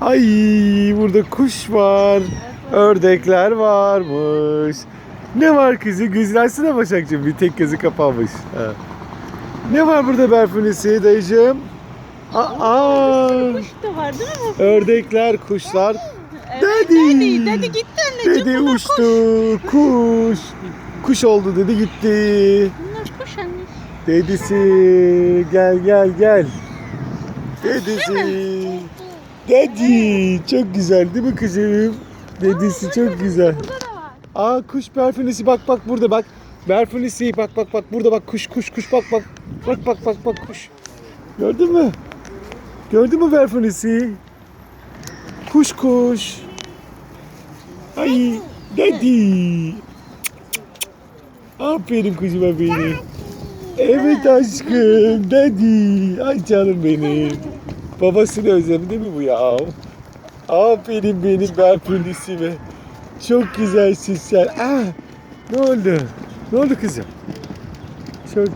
Ay, burada kuş var. Ördekler varmış. Ne var kızı? Açsana Başakcığım. Bir tek gözü kapanmış. Ha. Ne var burada Berfunesi dayıcığım? Aa, Kuş da var değil mi? ördekler, kuşlar. Evet, Daddy. Daddy. Daddy gitti anneciğim. Dedi Bunlar uçtu. Kuş. Kuş. Kuş oldu dedi gitti. Bunlar kuş anne. Dedisi gel gel gel. Dedisi. Dedi çok güzel değil mi kızım? Dedisi çok güzel. Aa kuş berfunesi bak bak burada bak. Berfunesi bak bak bak burada bak kuş kuş kuş bak bak. Bak bak bak bak kuş. Gördün mü? Gördün mü berfunesi? Kuş kuş. Ay dedi. Aferin kuzuma benim. Evet aşkım dedi. Ay canım benim. Babasını özlemi değil mi bu ya? Aferin benim berfunisime. Çok güzelsin sen. Ah, ne oldu? Ne oldu kızım? Çok